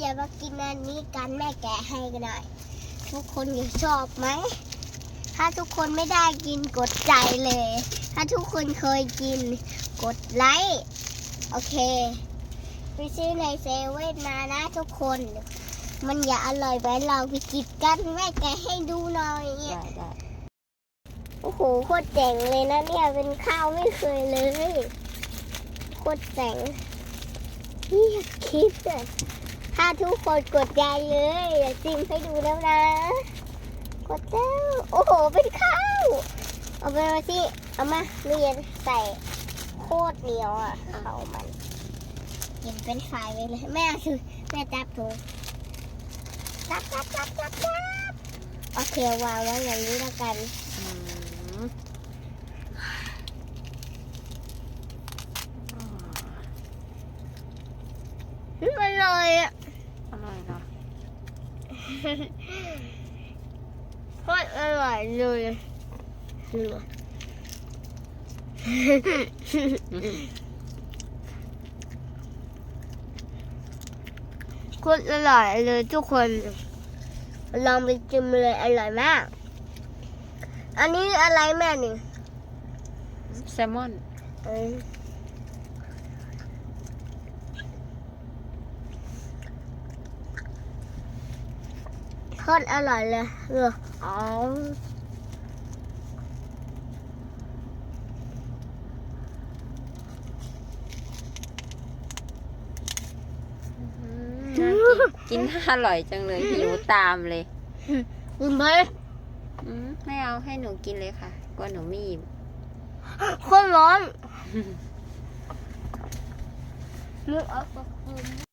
อย่ามากินอันนี้กันแม่แกะให้ก็ได้ทุกคนจะชอบไหม ถ้าทุกคนไม่ได้กินกดใจเลย ถ้าทุกคนเคยกินกดไลค์โอเค ไปซื้อในเซเว่นมานะทุกคน มันอย่าอร่อยไปเราไปกินกันแม่แกะให้ดูหน่อยได้ได้โอ้โหโคตรเจ๋งเลยนะเนี่ยเป็นข้าวไม่เคยเลยโคตรเจ๋งนี่อยากคิดอะ ถ้าทุกคนกดใจเลยเลยวจิมให้ดูแล้วนะ กดแล้ว โอ้โห เป็นข้าว เอาไปมาสิ เอามาเรียนใส่โคตรเหนียวอะเขามันกินเป็นไฟไปเลย แม่คือแม่จับถุงจับจับจับจับจับโอเควางไว้อย่างนี้แล้วกัน อืมอ๋อ อืมอร่อยอะ อร่อยเนาะโคตรอร่อยเลยดูโคตรอร่อยเลยทุกคน ลองไปชิมเลยอร่อยมาก อันนี้อะไรแม่นี่แซลมอน เออโคตรอร่อยเลยเอออ๋อน่ากินกินน่าอร่อยจังเลยหิวตามเลยอืมไหมอืมไม่เอาให้หนูกินเลยค่ะกลัวหนูไม่อิ่มโคตรร้อนนึกเอาสักคน